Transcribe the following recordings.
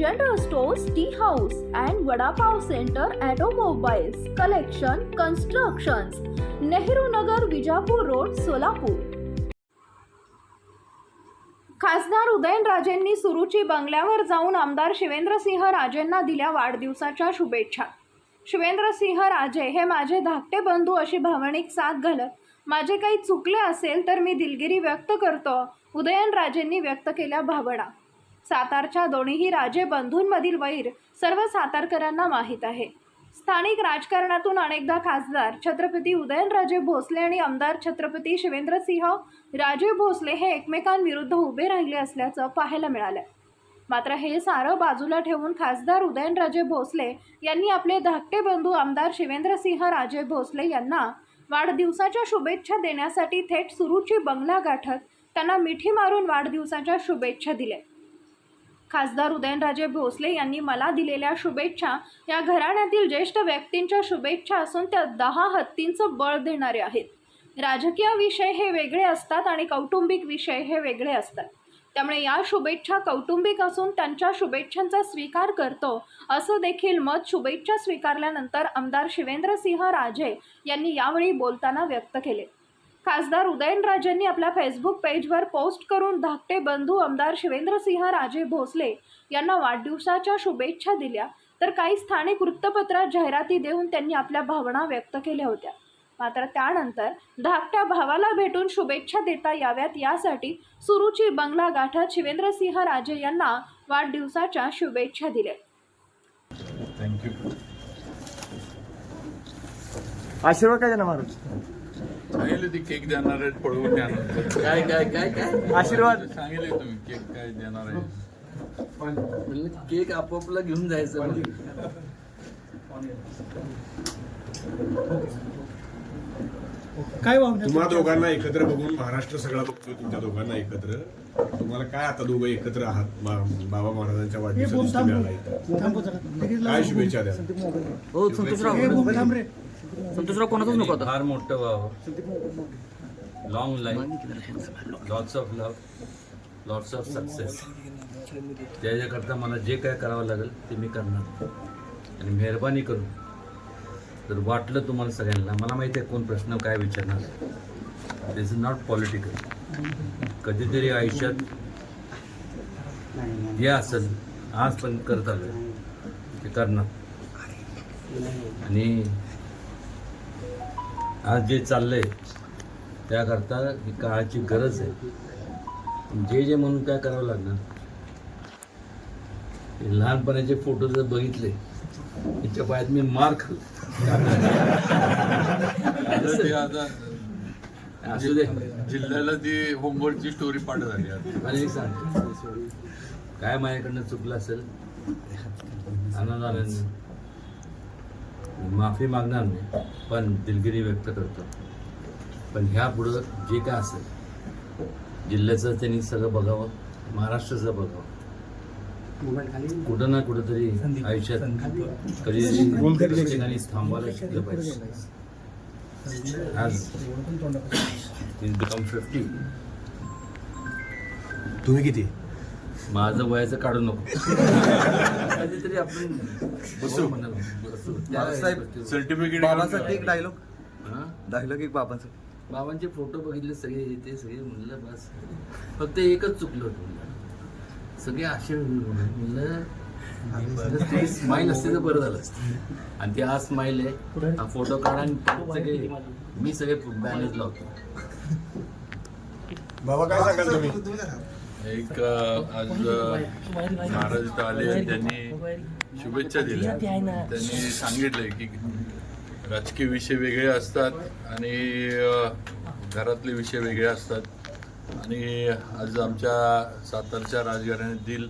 General stores tea house and vada pav centre Automobiles, collection constructions Nehru Nagar Vijapur road Solapur खासदार उदयनराजेंनी सुरुची बंगल्यावर जाऊन आमदार शिवेंद्रसिंह राजेंना दिल्या वाढदिवसाच्या शुभेच्छा. शिवेंद्रसिंह राजे हे माझे धाकटे बंधू अशी भावनिक साथ घालत माझे काही चुकले असेल तर मी दिलगिरी व्यक्त करतो उदयनराजेंनी व्यक्त केल्या भावना. सातारच्या दोन्हीही राजे बंधूंमधील वैर सर्व सातारकरांना माहीत आहे. स्थानिक राजकारणातून अनेकदा खासदार छत्रपती उदयनराजे भोसले आणि आमदार छत्रपती शिवेंद्रसिंह राजे भोसले हे एकमेकांविरुद्ध उभे राहिले असल्याचं पाहायला मिळालं. मात्र हे सारं बाजूला ठेवून खासदार उदयनराजे भोसले यांनी आपले धाकटे बंधू आमदार शिवेंद्रसिंह राजे भोसले यांना वाढदिवसाच्या शुभेच्छा देण्यासाठी थेट सुरूची बंगला गाठत त्यांना मिठी मारून वाढदिवसाच्या शुभेच्छा दिल्या. खासदार उदयनराजे भोसले यांनी मला दिलेल्या शुभेच्छा. या घराण्यातील ज्येष्ठ व्यक्तींच्या शुभेच्छा असून त्या दहा हत्तींचं बळ देणारे आहेत. राजकीय विषय हे वेगळे असतात आणि कौटुंबिक विषय हे वेगळे असतात. त्यामुळे या शुभेच्छा कौटुंबिक असून त्यांच्या शुभेच्छांचा स्वीकार करतो असं देखील मत शुभेच्छा स्वीकारल्यानंतर आमदार शिवेंद्रसिंह राजे यांनी यावेळी बोलताना व्यक्त केले. खासदार उदयनराजेंनी आपल्या फेसबुक पेजवर पोस्ट करून धाकटे बंधू आमदार शिवेंद्रसिंह राजे भोसले यांना वाढदिवसाच्या शुभेच्छा दिल्या. तर काही स्थानिक वृत्तपत्रात जाहिराती देऊन त्यांनी आपल्या भावना व्यक्त केल्या होत्या. मात्र त्यानंतर धाकट्या भावाला भेटून शुभेच्छा देता याव्यात यासाठी सुरुची बंगला गाठत शिवेंद्रसिंह राजे यांना वाढदिवसाच्या शुभेच्छा दिल्या. थँक्यू आशीर्वाद काय महाराज? सांगितले ती केक देणार आहेत पळवून देणार काय काय काय काय? आशीर्वाद. सांगितले तुम्ही केक काय देणार आहे. म्हणलं केक आपापला घेऊन जायचं म्हणजे काय भावना तुम्हा दोघांना एकत्र बघून महाराष्ट्र सगळा बघतोय तुमच्या दोघांना एकत्र. तुम्हाला काय आता दोघं एकत्र आहात? बाबा महाराजांच्या इथं. काय शुभेच्छा द्या. हो संतोषराव कोणाचाच नको होता फार मोठं व्हावं long life lots of love lots of success त्याच्याकरता मला जे काय करावं लागेल ते मी करणार. आणि मेहरबानी करू जर वाटलं तुम्हाला सगळ्यांना मला माहिती आहे कोण प्रश्न काय विचारणार. दिस इज नॉट पॉलिटिकल कधीतरी आयुष्यात जे असेल आज पण करत आलो ते करणार. आणि आज जे चाललंय त्याकरता ही काळाची गरज आहे. जे जे म्हणून काय करावं लागणार? लहानपणाचे फोटो जर बघितले त्याच्या पायात मी मार खाल्ला. असू दे. जिल्ह्याला ती होमवर्कची स्टोरी पाठ झाली एक सांग. काय माझ्याकडनं चुकलं असेल? आनंदाने माफी मागणार नाही पण दिलगिरी व्यक्त करतो. पण ह्या पुढं जे काय असेल जिल्ह्याचं त्यांनी सगळं बघावं महाराष्ट्राचं बघावं. कुठं ना कुठंतरी आयुष्यात कधी ठिकाणी थांबायला शिकलं पाहिजे. आज बिकम फिफ्टी तुम्ही किती? माझं वयाचं काढू नको. कधीतरी आपण बसू. बसू. सर्टिफिकेट बाबासाठी एक डायलॉग हा? डायलॉग एक बाबांचा. बाबांचे फोटो बघितले सगळे ते सगळे म्हणलं बस. फक्त एकच चुकलं होतं म्हणलं. सगळे असे म्हणलं स्माईल असते तर बरं झालं असतं. आणि ती आज स्माईल आहे. हा फोटो काढा आणि सगळे मी सगळे बॅनर्स लावतो. बाबा काय सांगाल तुम्ही? एक आज महाराज आले त्यांनी शुभेच्छा दिल्या. त्यांनी सांगितलंय की राजकीय विषय वेगळे असतात आणि घरातले विषय वेगळे असतात. आणि आज आमच्या सातारच्या राजघराण्यातील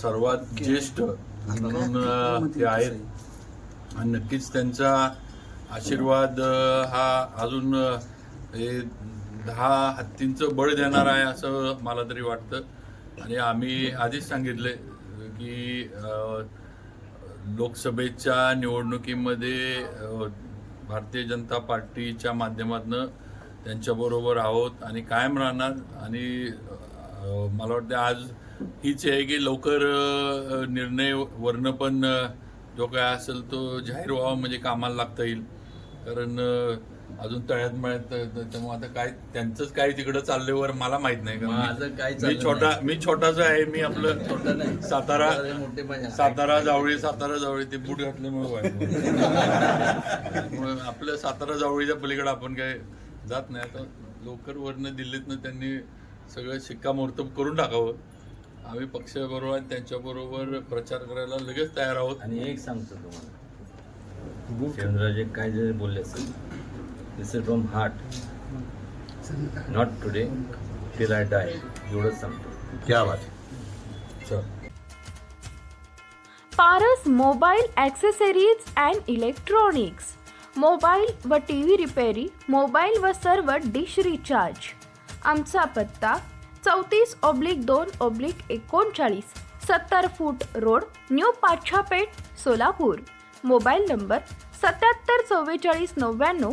सर्वात ज्येष्ठ म्हणून ते आहेत. आणि नक्कीच त्यांचा आशीर्वाद हा अजून हे दहा हत्तींचं बळ देणार आहे असं मला तरी वाटतं. आणि आम्ही आधीच सांगितले की लोकसभेच्या निवडणुकीमध्ये भारतीय जनता पार्टीच्या माध्यमातून त्यांच्याबरोबर आहोत आणि कायम राहणार. आणि मला वाटतं आज हीच आहे की लवकर निर्णय वर्ण पण जो काय असेल तो जाहीर व्हावा म्हणजे कामाला लागता येईल. कारण अजून तळ्यात मळ्यात त्यामुळे आता काय त्यांचंच काय तिकडं चालल्यावर मला माहीत नाही कारण माझं मी- काय मी छोटा. मी छोटाच आहे मी आपलं छोटं नाही. सातारा. सातारा जावळी सातारा जावळी ते बूट घातल्यामुळे आपलं सातारा जावळीच्या पलीकडे आपण काय जात नाही आता लवकर वरनं दिल्लीतनं त्यांनी सगळं शिक्कामोर्तब करून टाकावं आम्ही पक्षाबरोबर आणि त्यांच्याबरोबर प्रचार करायला लगेच तयार आहोत आणि एक सांगतो तुम्हाला काय जरी बोलले असेल this is from heart not today till I die एवढंच सांगतो. क्या बात चल Paras mobile accessories and electronics. Mobile व टी व्ही रिपेरी मोबाईल व सर्व डिश रिचार्ज. आमचा पत्ता चौतीस ऑब्लिक दोन ऑब्लिक एकोणचाळीस सत्तर foot road new Pachhapeth Solapur. Mobile number सत्याहत्तर चव्वेचाळीस नव्याण्णव